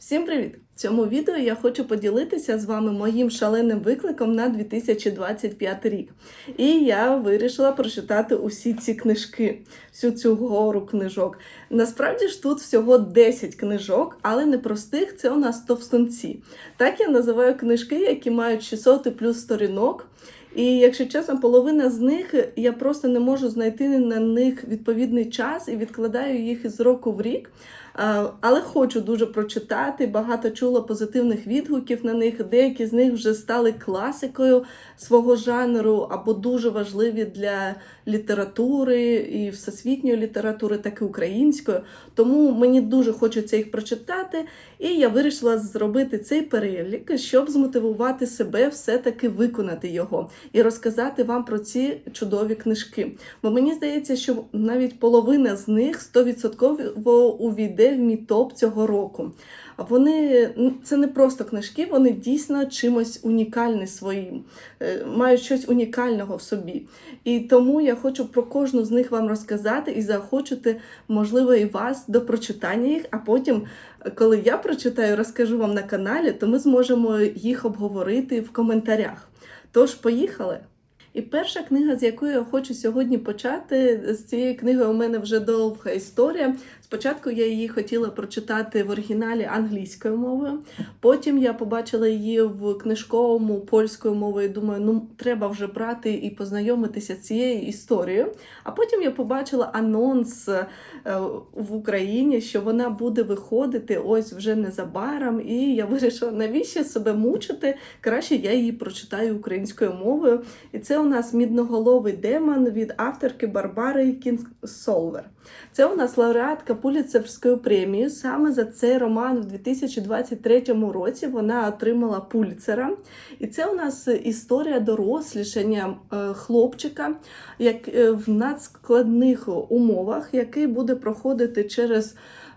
Всім привіт! В цьому відео я хочу поділитися з вами моїм шаленим викликом на 2025 рік. І я вирішила прочитати усі ці книжки, всю цю гору книжок. Насправді ж тут всього 10 книжок, але не простих, це у нас товстунці. Так я називаю книжки, які мають 600 і плюс сторінок. І якщо чесно, половина з них я просто не можу знайти на них відповідний час і відкладаю їх із року в рік. Але хочу дуже прочитати. Багато чула позитивних відгуків на них. Деякі з них вже стали класикою свого жанру або дуже важливі для літератури і всесвітньої літератури, так і української. Тому мені дуже хочеться їх прочитати, і я вирішила зробити цей перелік, щоб змотивувати себе все-таки виконати його і розказати вам про ці чудові книжки. Бо мені здається, що навіть половина з них 100% увійде в мій топ цього року. Вони це не просто книжки, вони дійсно чимось унікальні своїм, е, мають щось унікального в собі. І тому я хочу про кожну з них вам розказати і заохочити, можливо, і вас до прочитання їх. А потім, коли я прочитаю, розкажу вам на каналі, то ми зможемо їх обговорити в коментарях. Тож, поїхали! І перша книга, з якої я хочу сьогодні почати, з цієї книги у мене вже довга історія. Спочатку я її хотіла прочитати в оригіналі англійською мовою. Потім я побачила її в книжковому польською мовою. Думаю, ну треба вже брати і познайомитися з цією історією. А потім я побачила анонс е, в Україні, що вона буде виходити ось вже незабаром. І я вирішила, навіщо себе мучити? Краще я її прочитаю українською мовою. І це у нас мідноголовий демон від авторки Барбари Кінг-Солвер. Це у нас лауреатка Пуліцерської премії. Саме за цей роман в 2023 році вона отримала Пуліцера. І це у нас історія дорослішання е, хлопчика як е, в надскладних умовах, який буде проходити через.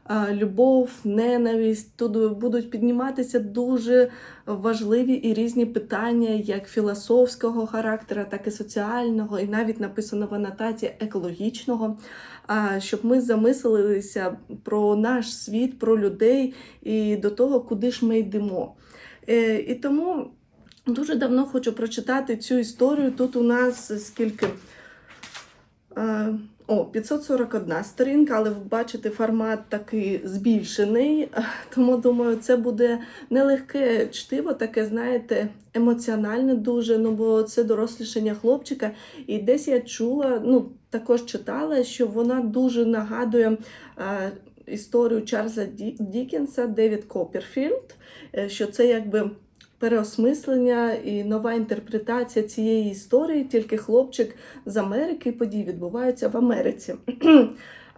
е, Любов, ненависть, тут будуть підніматися дуже важливі і різні питання, як філософського характера, так і соціального, і навіть написано в анотації екологічного щоб ми замислилися про наш світ, про людей і до того, куди ж ми йдемо. Е, І тому дуже давно хочу прочитати цю історію. Тут у нас скільки. О, 541 сторінка, але ви бачите, формат такий збільшений, тому думаю, це буде нелегке чтиво, таке, знаєте, емоціональне дуже, ну бо це дорослішання хлопчика. І десь я чула, ну також читала, що вона дуже нагадує історію Чарльза Дікенса Девід Копперфілд, е, що це якби переосмислення і нова інтерпретація цієї історії, тільки хлопчик з Америки події відбуваються в Америці.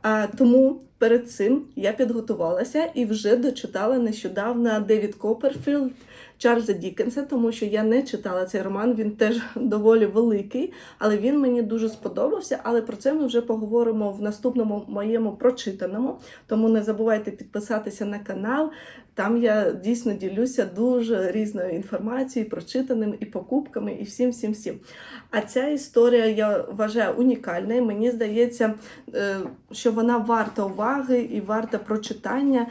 А, Тому перед цим я підготувалася і вже дочитала нещодавно Девід Копперфілд Чарльза Дікенса, тому що я не читала цей роман, він теж доволі великий, але він мені дуже сподобався. Але про це ми вже поговоримо в наступному моєму прочитаному. Тому не забувайте підписатися на канал. Там я дійсно ділюся дуже різною інформацією, прочитаним і покупками, і всім, всім, всім. А ця історія я вважаю унікальною. Мені здається, е, що вона варта уваги і варта прочитання.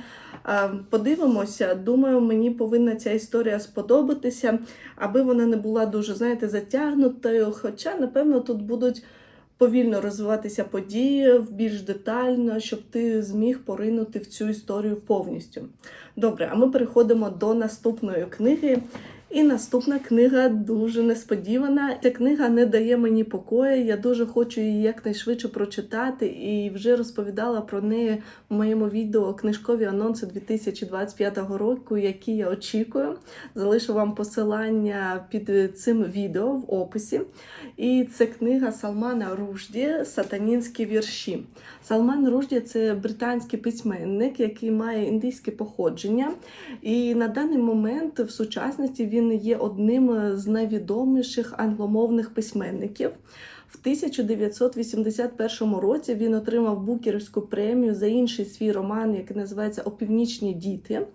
Е, Подивимося, думаю, мені повинна ця історія сподобатися, аби вона не була дуже, знаєте, затягнутою. Хоча, напевно, тут будуть повільно розвиватися події більш детально, щоб ти зміг поринути в цю історію повністю. Добре, а ми переходимо до наступної книги. І наступна книга дуже несподівана. Ця книга не дає мені покою. Я дуже хочу її якнайшвидше прочитати і вже розповідала про неї в моєму відео книжкові анонси 2025 року, які я очікую. Залишу вам посилання під цим відео в описі. І це книга Салмана Ружді Сатанінські вірші. Салман Ружді це британський письменник, який має індійське походження. І на даний момент в сучасності він є одним з найвідоміших англомовних письменників. В 1981 році він отримав Букерівську премію за інший свій роман, який називається Опівнічні діти.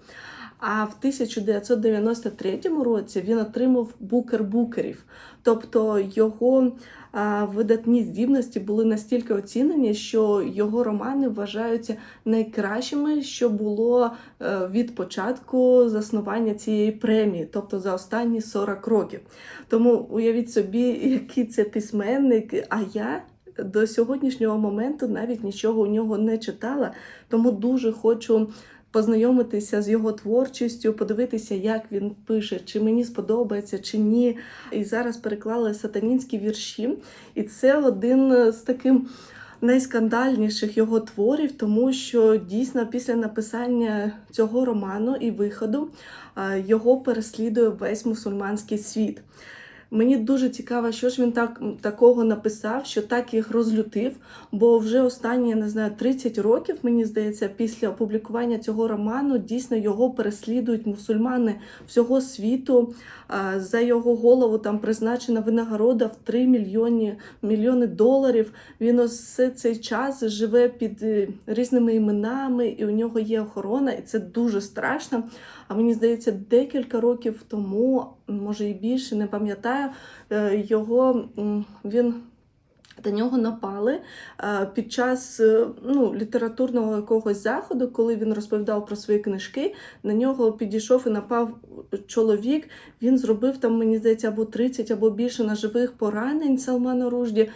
А в 1993 році він отримав букер букерів, тобто його видатні здібності були настільки оцінені, що його романи вважаються найкращими, що було е, від початку заснування цієї премії, тобто за останні 40 років. Тому уявіть собі, який це письменник, а я. До сьогоднішнього моменту навіть нічого у нього не читала, тому дуже хочу познайомитися з його творчістю, подивитися, як він пише, чи мені сподобається, чи ні. І зараз переклали сатанінські вірші, і це один з таким. Найскандальніших його творів, тому що дійсно після написання цього роману і виходу його переслідує весь мусульманський світ. Мені дуже цікаво, що ж він так такого написав, що так їх розлютив. Бо вже останні я не знаю 30 років, мені здається, після опублікування цього роману дійсно його переслідують мусульмани всього світу. За його голову там призначена винагорода в 3 мільйони мільйони доларів. Він усе цей час живе під е, різними іменами, і у нього є охорона, і це дуже страшно. А мені здається, декілька років тому, може і більше, не пам'ятаю, е, його він. До нього напали е, під час е, ну, літературного якогось заходу, коли він розповідав про свої книжки. На нього підійшов і напав чоловік. Він зробив там, мені здається, або 30, або більше ножових поранень Салману Ружді.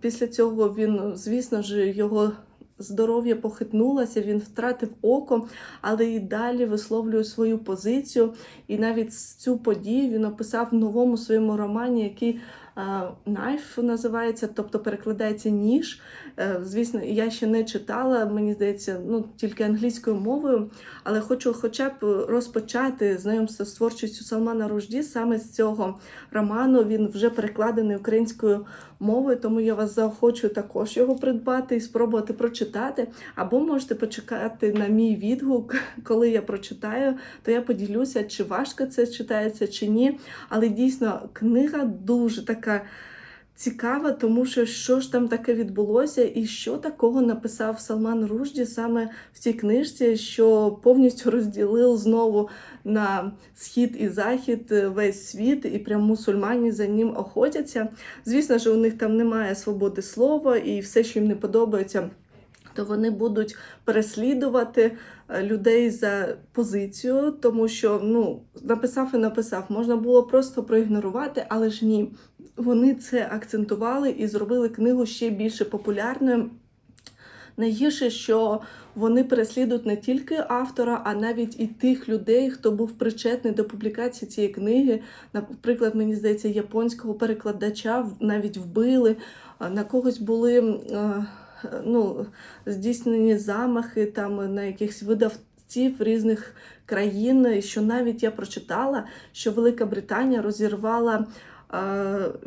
Після цього він, звісно ж, його здоров'я похитнулося, він втратив око, але і далі висловлює свою позицію. І навіть цю подію він описав в новому своєму романі, який Knife називається, тобто перекладається ніж. Е, Звісно, я ще не читала, мені здається, ну тільки англійською мовою, але хочу хоча б розпочати знайомство з творчістю Салмана Ружді саме з цього роману. Він вже перекладений українською мовою, тому я вас заохочую також його придбати і спробувати прочитати. Або можете почекати на мій відгук, коли я прочитаю, то я поділюся, чи важко це читається, чи ні. Але дійсно книга дуже така. Цікава, тому що що ж там таке відбулося, і що такого написав Салман Ружді саме в цій книжці, що повністю розділив знову на схід і захід весь світ, і прям мусульмані за ним охотяться. Звісно ж, у них там немає свободи слова, і все, що їм не подобається, то вони будуть переслідувати людей за позицію, тому що ну написав і написав, можна було просто проігнорувати, але ж ні. Вони це акцентували і зробили книгу ще більше популярною. Найгірше, що вони переслідують не тільки автора, а навіть і тих людей, хто був причетний до публікації цієї книги. Наприклад, мені здається, японського перекладача навіть вбили, на когось були ну, здійснені замахи там на якихось видавців різних країн. Що навіть я прочитала, що Велика Британія розірвала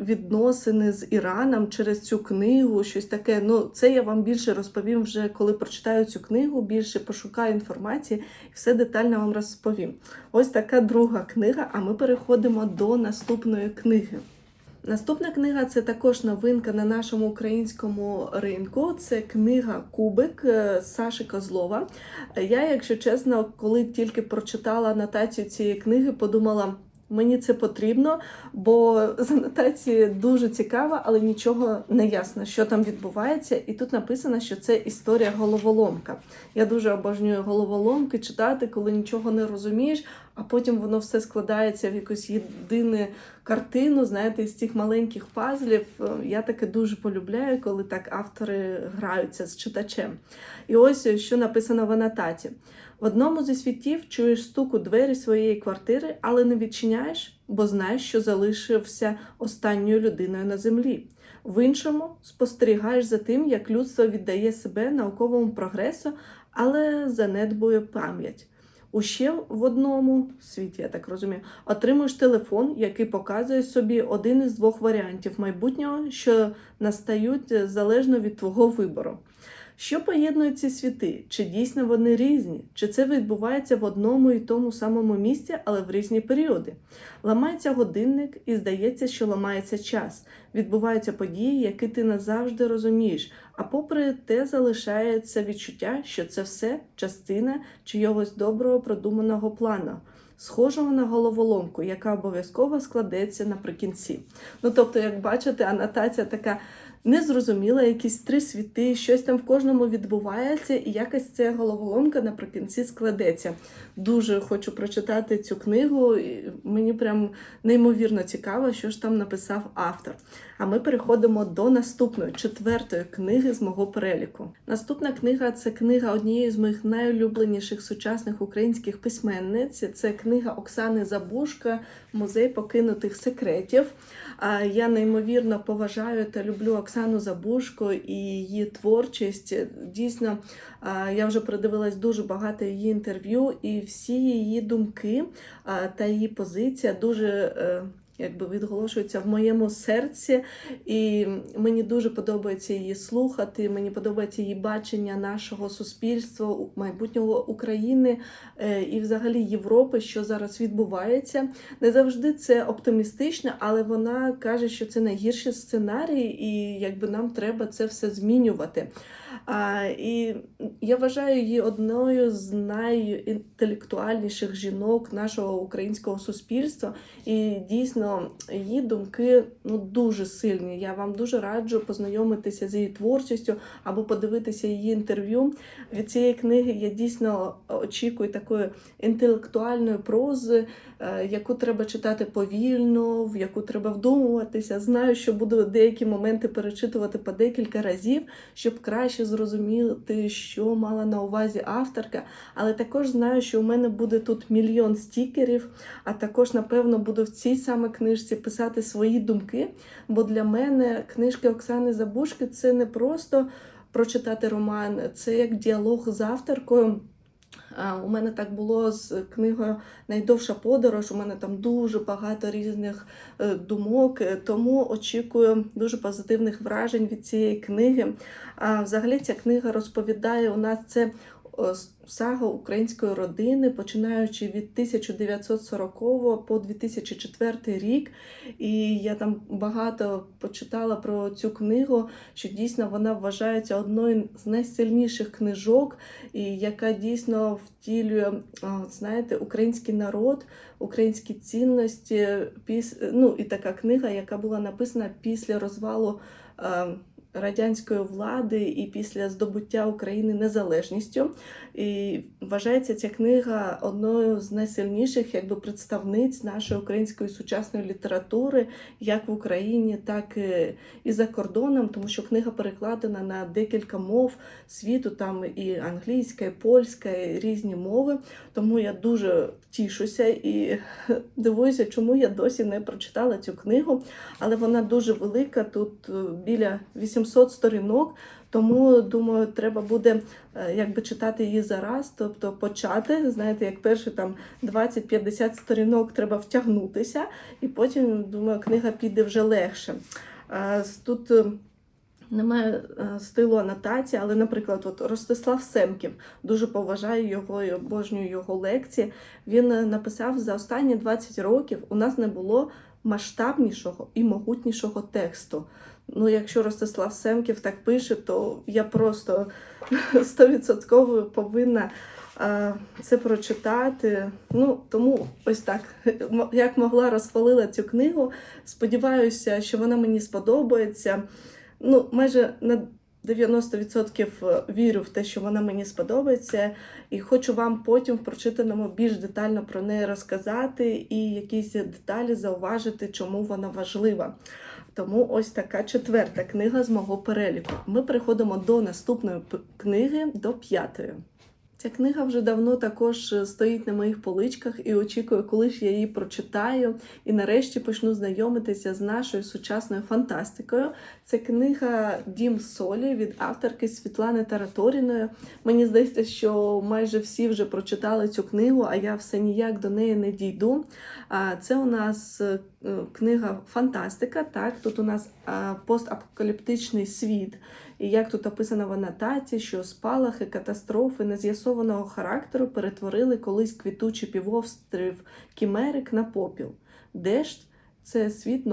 відносини з Іраном через цю книгу, щось таке. Ну, це я вам більше розповім вже, коли прочитаю цю книгу, більше пошукаю інформації і все детально вам розповім. Ось така друга книга, а ми переходимо до наступної книги. Наступна книга це також новинка на нашому українському ринку. Це книга Кубик Саші Козлова. Я, якщо чесно, коли тільки прочитала анотацію цієї книги, подумала. Мені це потрібно, бо з анотації дуже цікаво, але нічого не ясно, що там відбувається. І тут написано, що це історія головоломка. Я дуже обожнюю головоломки читати, коли нічого не розумієш, а потім воно все складається в якусь єдину картину. Знаєте, з цих маленьких пазлів. Я таке дуже полюбляю, коли так автори граються з читачем. І ось що написано в анотації. В одному зі світів чуєш стук у двері своєї квартири, але не відчиняєш, бо знаєш, що залишився останньою людиною на землі. В іншому спостерігаєш за тим, як людство віддає себе науковому прогресу, але занедбує пам'ять. У ще в одному світі, я так розумію, отримуєш телефон, який показує собі один із двох варіантів майбутнього, що настають залежно від твого вибору. Що поєднує ці світи? Чи дійсно вони різні? Чи це відбувається в одному і тому самому місці, але в різні періоди? Ламається годинник і здається, що ламається час. Відбуваються події, які ти назавжди розумієш. А попри те, залишається відчуття, що це все частина чийогось доброго продуманого плану. Схожого на головоломку, яка обов'язково складеться наприкінці. Ну тобто, як бачите, анотація така незрозуміла, якісь три світи, щось там в кожному відбувається, і якась ця головоломка наприкінці складеться. Дуже хочу прочитати цю книгу. і Мені прям неймовірно цікаво, що ж там написав автор. А ми переходимо до наступної четвертої книги з мого переліку. Наступна книга це книга однієї з моїх найулюбленіших сучасних українських письменниць. Це книга Оксани Забушка Музей покинутих секретів. Я неймовірно поважаю та люблю Оксану Забушко і її творчість. Дійсно, я вже придивилась дуже багато її інтерв'ю, і всі її думки та її позиція дуже. Якби відголошується в моєму серці, і мені дуже подобається її слухати. Мені подобається її бачення нашого суспільства, майбутнього України е, і, взагалі, Європи, що зараз відбувається. Не завжди це оптимістично, але вона каже, що це найгірші сценарії, і якби нам треба це все змінювати. А, І я вважаю її одною з найінтелектуальніших жінок нашого українського суспільства. І дійсно її думки ну, дуже сильні. Я вам дуже раджу познайомитися з її творчістю або подивитися її інтерв'ю. Від цієї книги я дійсно очікую такої інтелектуальної прози, яку треба читати повільно, в яку треба вдумуватися. Знаю, що буду деякі моменти перечитувати по декілька разів, щоб краще зрозуміти, що мала на увазі авторка. Але також знаю, що у мене буде тут мільйон стікерів, а також, напевно, буду в цій саме книжці писати свої думки. Бо для мене книжки Оксани Забушки це не просто прочитати роман, це як діалог з авторкою. У мене так було з книгою Найдовша подорож. У мене там дуже багато різних е, думок, е, тому очікую дуже позитивних вражень від цієї книги. А взагалі ця книга розповідає у нас це сага української родини, починаючи від 1940 по 2004 рік. І я там багато почитала про цю книгу, що дійсно вона вважається одною з найсильніших книжок, і яка дійсно втілює, знаєте, український народ, українські цінності. Ну, і така книга, яка була написана після розвалу. Радянської влади і після здобуття України незалежністю. І вважається ця книга одною з найсильніших якби, представниць нашої української сучасної літератури, як в Україні, так і за кордоном, тому що книга перекладена на декілька мов світу, там і англійська, і польська, і різні мови. Тому я дуже тішуся і дивуюся, чому я досі не прочитала цю книгу, але вона дуже велика, тут е, біля 800 сторінок. Тому думаю, треба буде е, якби читати її зараз, тобто почати. Знаєте, як перші там 20-50 сторінок треба втягнутися, і потім думаю, книга піде вже легше. Е, Тут е, немає стилу анотації, але, наприклад, от Ростислав Семків дуже поважаю його і обожнюю його лекції. Він написав за останні 20 років у нас не було масштабнішого і могутнішого тексту. Ну, якщо Ростислав Семків так пише, то я просто стовідсотково повинна е, це прочитати. Ну, тому ось так, як могла розхвалила цю книгу. Сподіваюся, що вона мені сподобається. Ну, майже на 90% вірю в те, що вона мені сподобається, і хочу вам потім в прочитаному більш детально про неї розказати і якісь деталі зауважити, чому вона важлива. Тому ось така четверта книга з мого переліку. Ми переходимо до наступної книги, до п'ятої. Ця книга вже давно також е, стоїть на моїх поличках і очікую, коли ж я її прочитаю і нарешті почну знайомитися з нашою сучасною фантастикою. Це книга Дім солі від авторки Світлани Тараторіної. Мені здається, що майже всі вже прочитали цю книгу, а я все ніяк до неї не дійду. А, Це у нас е, книга фантастика. Так, тут у нас постапокаліптичний світ, І як тут описано в анотації, що спалахи, катастрофи нез'ясованого характеру перетворили колись квітучий півострів Кімерик на попіл. Дешт це світ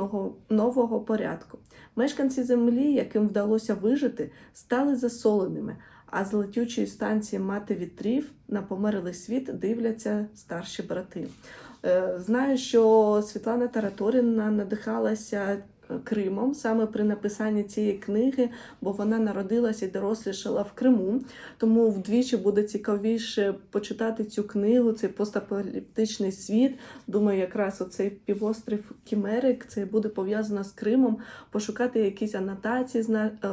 нового порядку. Мешканці землі, яким вдалося вижити, стали засоленими, а з летючої станції мати вітрів на померлий світ дивляться старші брати. Е, Знаю, що Світлана Тараторина надихалася Кримом саме при написанні цієї книги, бо вона народилася і дорослішала в Криму. Тому вдвічі буде цікавіше почитати цю книгу, цей постапокаліптичний світ. Думаю, якраз оцей півострів Кімерик це буде пов'язано з Кримом, пошукати якісь анотації з на... е,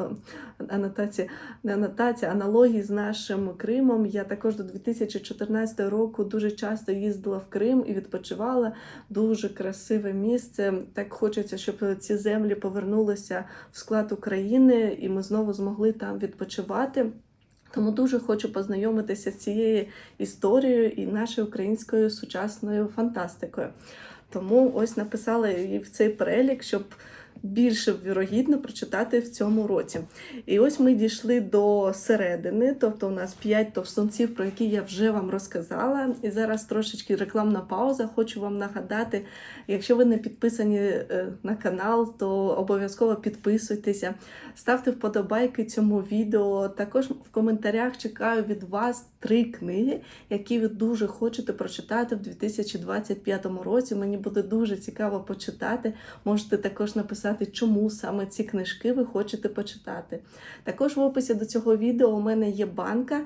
анотації, не анотації, аналогії з нашим Кримом. Я також до 2014 року дуже часто їздила в Крим і відпочивала. Дуже красиве місце. Так хочеться, щоб ці землі повернулися в склад України, і ми знову змогли там відпочивати. Тому дуже хочу познайомитися з цією історією і нашою українською сучасною фантастикою. Тому ось написала її в цей перелік, щоб більше вірогідно прочитати в цьому році. І ось ми дійшли до середини, тобто у нас 5 товстунців, про які я вже вам розказала. І зараз трошечки рекламна пауза. Хочу вам нагадати, якщо ви не підписані е, на канал, то обов'язково підписуйтеся, ставте вподобайки цьому відео. Також в коментарях чекаю від вас три книги, які ви дуже хочете прочитати в 2025 році. Мені буде дуже цікаво почитати. Можете також написати, чому саме ці книжки ви хочете почитати. Також в описі до цього відео у мене є банка,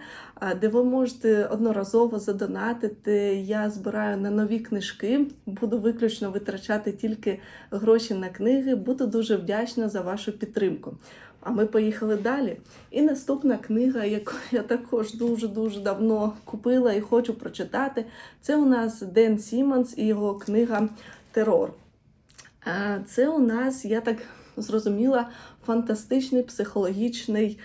де ви можете одноразово задонатити. Я збираю на нові книжки, буду виключно витрачати тільки гроші на книги. Буду дуже вдячна за вашу підтримку. А ми поїхали далі. І наступна книга, яку я також дуже-дуже давно купила і хочу прочитати, це у нас Ден Сімонс і його книга Терор. Це у нас, я так зрозуміла, фантастичний психологічний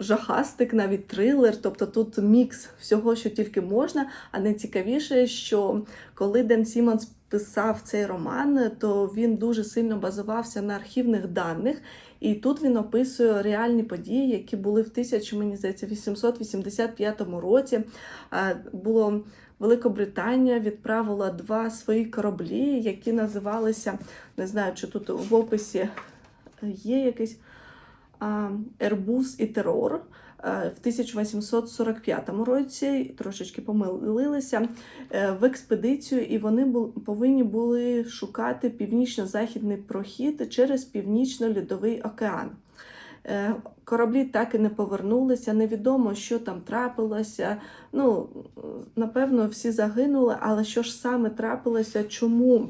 жахастик, навіть трилер. Тобто тут мікс всього, що тільки можна. А найцікавіше, що коли Ден Сімонс писав цей роман, то він дуже сильно базувався на архівних даних. І тут він описує реальні події, які були в 1000, мені здається, 885 році. Було Великобританія відправила два свої кораблі, які називалися, не знаю, чи тут в описі є якийсь а, Ербус і Терор. В 1845 році трошечки помилилися е, в експедицію, і вони повинні були шукати північно-західний прохід через північно-льодовий океан. Е, Кораблі так і не повернулися, невідомо, що там трапилося. Ну, напевно, всі загинули, але що ж саме трапилося, чому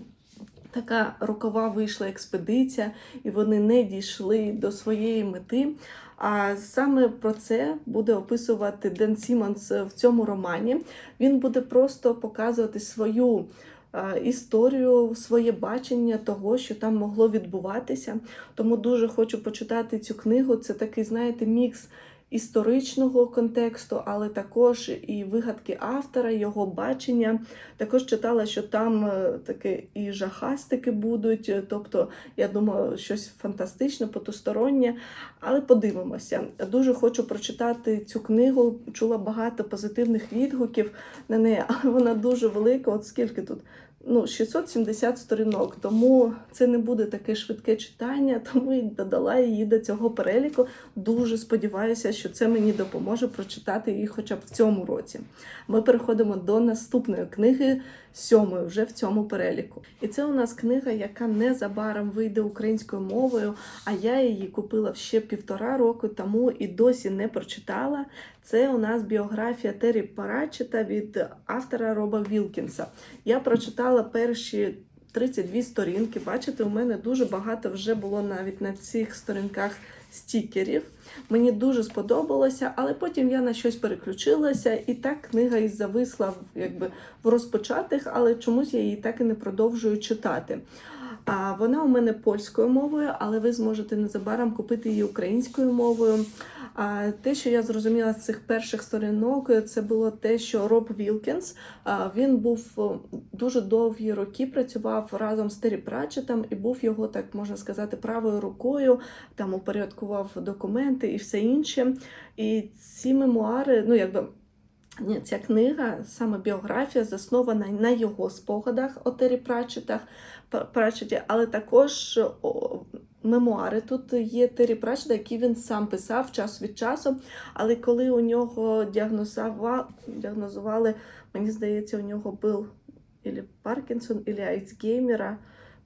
така рокова вийшла експедиція, і вони не дійшли до своєї мети. А саме про це буде описувати Ден Сімонс в цьому романі. Він буде просто показувати свою е, історію, своє бачення того, що там могло відбуватися. Тому дуже хочу почитати цю книгу. Це такий, знаєте, мікс історичного контексту, але також і вигадки автора, його бачення. Також читала, що там е, таке і жахастики будуть. е, Тобто, я думаю, щось фантастичне, потустороннє. Але подивимося. Дуже хочу прочитати цю книгу. Чула багато позитивних відгуків на неї, але вона дуже велика. От скільки тут? Ну, 670 сторінок, тому це не буде таке швидке читання, тому і додала її до цього переліку. Дуже сподіваюся, що це мені допоможе прочитати її хоча б в цьому році. Ми переходимо до наступної книги, сьомої вже в цьому переліку. І це у нас книга, яка незабаром вийде українською мовою, а я її купила ще півтора року тому і досі не прочитала. Це у нас біографія Террі Парачета від автора Роба Вілкінса. Я прочитала перші 32 сторінки. Бачите, у мене дуже багато вже було навіть на цих сторінках стікерів. Мені дуже сподобалося, але потім я на щось переключилася, і так книга і зависла якби в розпочатих, але чомусь я її так і не продовжую читати. А вона у мене польською мовою, але ви зможете незабаром купити її українською мовою. А те, що я зрозуміла з цих перших сторінок, це було те, що Роб Вілкінс він був о, дуже довгі роки працював разом з Террі Пратчетом і був його, так можна сказати, правою рукою, там упорядкував документи і все інше. І ці мемуари, ну якби. Ні, ця книга, саме біографія, заснована на його спогадах о Террі Пратчетах, Пратчеті, але також мемуари тут є Террі Пратчета, які він сам писав час від часу. Але коли у нього діагнозували мені здається, у нього був ілі Паркінсон, ілі Айцгеймера,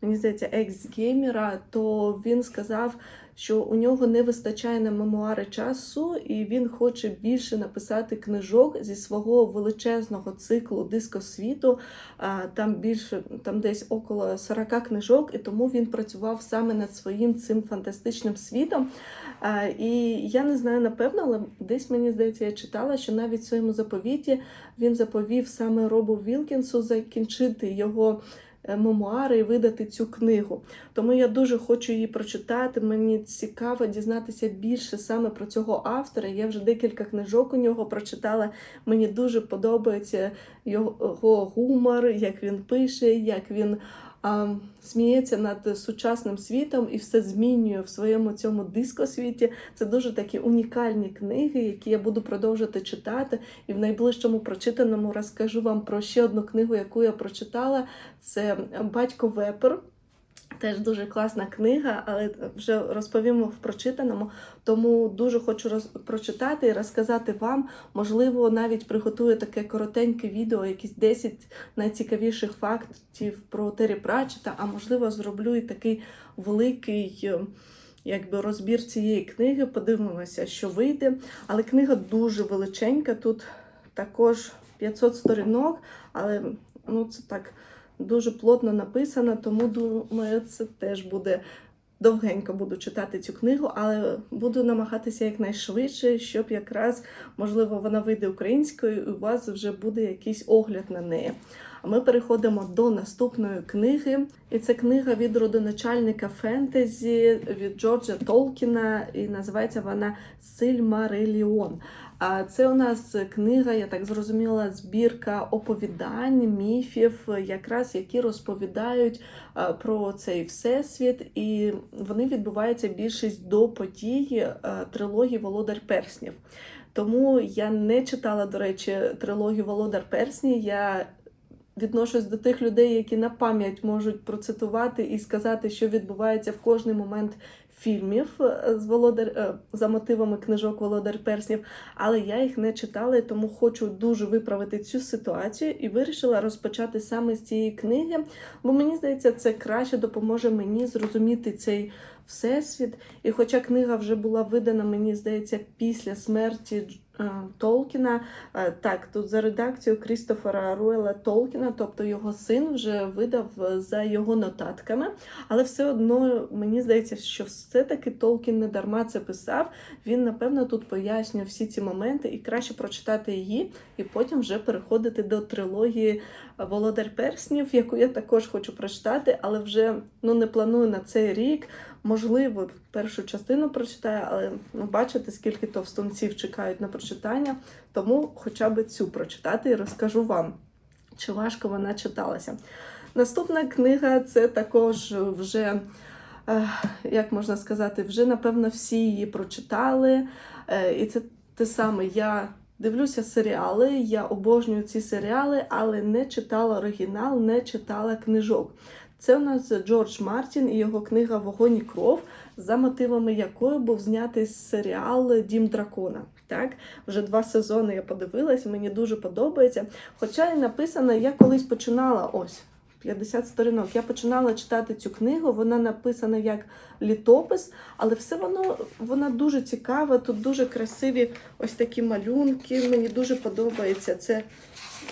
мені здається, екс-геймера, то він сказав, що у нього не вистачає на мемуари часу, і він хоче більше написати книжок зі свого величезного циклу дискосвіту. А, Там більше, там десь около 40 книжок, і тому він працював саме над своїм цим фантастичним світом. І я не знаю напевно, але десь мені здається, я читала, що навіть в своєму заповіті він заповів саме Робу Вілкінсу закінчити його мемуари і видати цю книгу. Тому я дуже хочу її прочитати. Мені цікаво дізнатися більше саме про цього автора. Я вже декілька книжок у нього прочитала. Мені дуже подобається його гумор, як він пише, як він сміється над сучасним світом і все змінює в своєму цьому дискосвіті. Це дуже такі унікальні книги, які я буду продовжувати читати. І в найближчому прочитаному розкажу вам про ще одну книгу, яку я прочитала. Це Батько Вепер. Теж дуже класна книга, але вже розповімо в прочитаному. Тому дуже хочу роз... прочитати і розказати вам. Можливо, навіть приготую таке коротеньке відео, якісь 10 найцікавіших фактів про Террі Пратчета, а можливо, зроблю і такий великий якби, розбір цієї книги. Подивимося, що вийде. Але книга дуже величенька. Тут також 500 сторінок, але ну, це так дуже плотно написана, тому думаю, це теж буде довгенько буду читати цю книгу, але буду намагатися якнайшвидше, щоб якраз, можливо, вона вийде українською, і у вас вже буде якийсь огляд на неї. А ми переходимо до наступної книги. І це книга від родоначальника фентезі від Джорджа Толкіна, і називається вона Сильмареліон. Це у нас книга, я так зрозуміла, збірка оповідань, міфів, якраз які розповідають про цей всесвіт, і вони відбуваються більшість до подій трилогії Володар Перснів. Тому я не читала, до речі, трилогію Володар Персні. Я відношусь до тих людей, які на пам'ять можуть процитувати і сказати, що відбувається в кожний момент фільмів е, з Володар е, за мотивами книжок Володар Перснів, але я їх не читала, тому хочу дуже виправити цю ситуацію і вирішила розпочати саме з цієї книги, бо мені здається, це краще допоможе мені зрозуміти цей всесвіт. І хоча книга вже була видана, мені здається, після смерті. Толкіна. Так, тут за редакцією Крістофера Руела Толкіна, тобто його син вже видав за його нотатками. Але все одно мені здається, що все-таки Толкін не дарма це писав. Він, напевно, тут пояснює всі ці моменти і краще прочитати її, і потім вже переходити до трилогії Володар Перснів, яку я також хочу прочитати, але вже ну, не планую на цей рік. Можливо, першу частину прочитаю, але ну, бачите, скільки товстунців чекають на прочитання, тому хоча б цю прочитати і розкажу вам, чи важко вона читалася. Наступна книга це також вже, як можна сказати, вже, напевно, всі її прочитали. Е, і це те саме я. Дивлюся серіали, я обожнюю ці серіали, але не читала оригінал, не читала книжок. Це у нас Джордж Мартін і його книга Вогонь і кров, за мотивами якої був знятий серіал Дім Дракона. Так, вже два сезони я подивилась, мені дуже подобається. Хоча і написано, я колись починала ось 50 сторінок. Я починала читати цю книгу, вона написана як літопис, але все воно вона дуже цікава. Тут дуже красиві ось такі малюнки. Мені дуже подобається це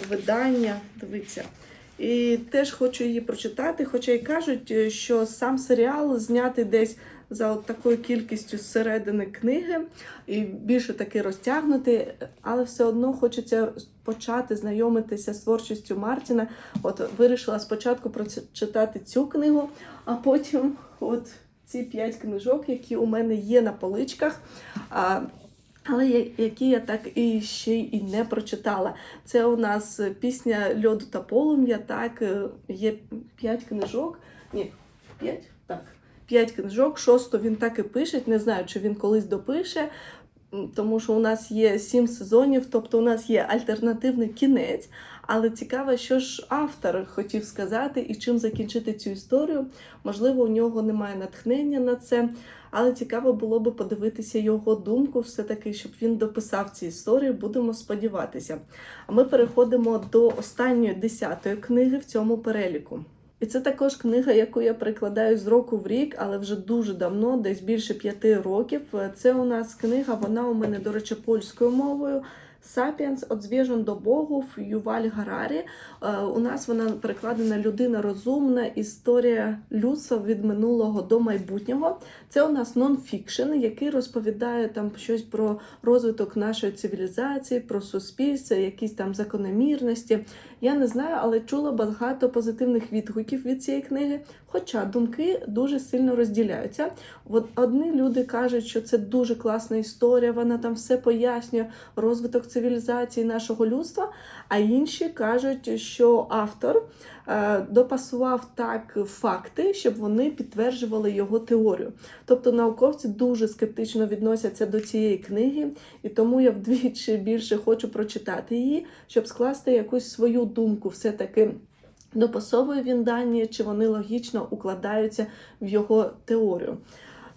видання. Дивіться. І теж хочу її прочитати, хоча й кажуть, е, що сам серіал знятий десь за от такою кількістю зсередини книги, і більше таки розтягнути, але все одно хочеться почати знайомитися з творчістю Мартіна. От вирішила спочатку прочитати цю книгу, а потім от ці п'ять книжок, які у мене є на поличках. Але які я так і ще і не прочитала. Це у нас пісня Льоду та полум'я. Так, е, є п'ять книжок. Ні, п'ять? Так. П'ять книжок, шосту він так і пише. Не знаю, чи він колись допише, тому що у нас є сім сезонів, тобто у нас є альтернативний кінець. Але цікаво, що ж автор хотів сказати і чим закінчити цю історію. Можливо, у нього немає натхнення на це, але цікаво було би подивитися його думку, все-таки, щоб він дописав ці історії. Будемо сподіватися. А ми переходимо до останньої десятої книги в цьому переліку. І це також книга, яку я прикладаю з року в рік, але вже дуже давно, десь більше п'яти років. Це у нас книга, вона у мене, до речі, польською мовою. Сапіенс от зв'яжен до Богу в Юваль Гарарі. Е, У нас вона перекладена людина розумна, історія людства від минулого до майбутнього. Це у нас нонфікшн, який розповідає там щось про розвиток нашої цивілізації, про суспільство, якісь там закономірності. Я не знаю, але чула багато позитивних відгуків від цієї книги. Хоча думки дуже сильно розділяються. От одні люди кажуть, що це дуже класна історія, вона там все пояснює, розвиток цивілізації нашого людства. А інші кажуть, що автор е, допасував так факти, щоб вони підтверджували його теорію. Тобто науковці дуже скептично відносяться до цієї книги, і тому я вдвічі більше хочу прочитати її, щоб скласти якусь свою думку, все-таки. Допасовує він дані, чи вони логічно укладаються в його теорію.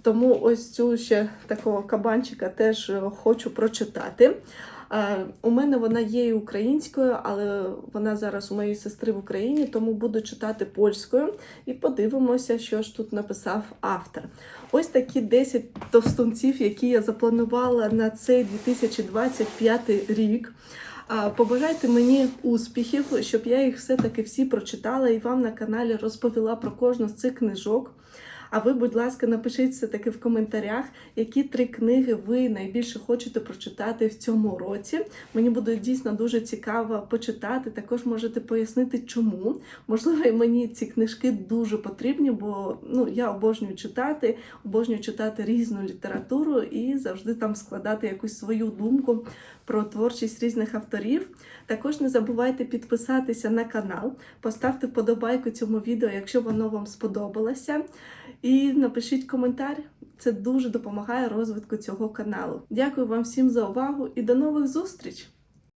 Тому ось цю ще такого кабанчика теж е, хочу прочитати. Е, У мене вона є і українською, але вона зараз у моєї сестри в Україні, тому буду читати польською і подивимося, що ж тут написав автор. Ось такі 10 товстунців, які я запланувала на цей 2025 рік. Побажайте мені успіхів, щоб я їх все-таки всі прочитала і вам на каналі розповіла про кожну з цих книжок. А ви, будь ласка, напишіть все-таки в коментарях, які три книги ви найбільше хочете прочитати в цьому році. Мені буде дійсно дуже цікаво почитати. Також можете пояснити, чому. Можливо, і мені ці книжки дуже потрібні, бо ну, я обожнюю читати, обожнюю читати різну літературу і завжди там складати якусь свою думку про творчість різних авторів. Також не забувайте підписатися на канал, поставте вподобайку цьому відео, якщо воно вам сподобалося. І напишіть коментар. Це дуже допомагає розвитку цього каналу. Дякую вам всім за увагу і до нових зустріч!